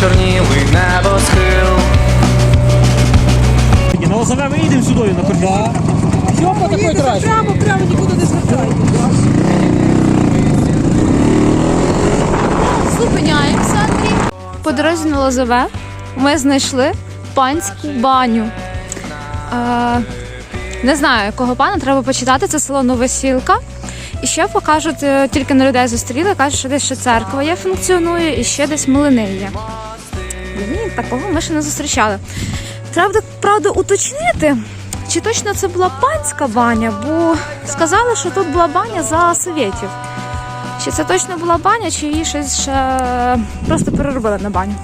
почорнілий небосхил. На Лозове виїдемо сюди на кордон. Все по такой трассе. Прямо, прямо нікуди не звертайте. Зупиняємося, Андрій. По дорозі на Лозове ми знайшли панську баню. Е, не знаю, якого пана, треба почитати. Це село Новосілка. І ще покажуть, е, тільки на людей зустріли, кажуть, що десь ще церква є, функціонує, і ще десь млини є. Ні, такого ми ще не зустрічали. Треба, правда, уточнити, чи точно це була панська баня, бо сказали, що тут була баня за совєтів. Чи це точно була баня, чи її щось ще просто переробили на баню.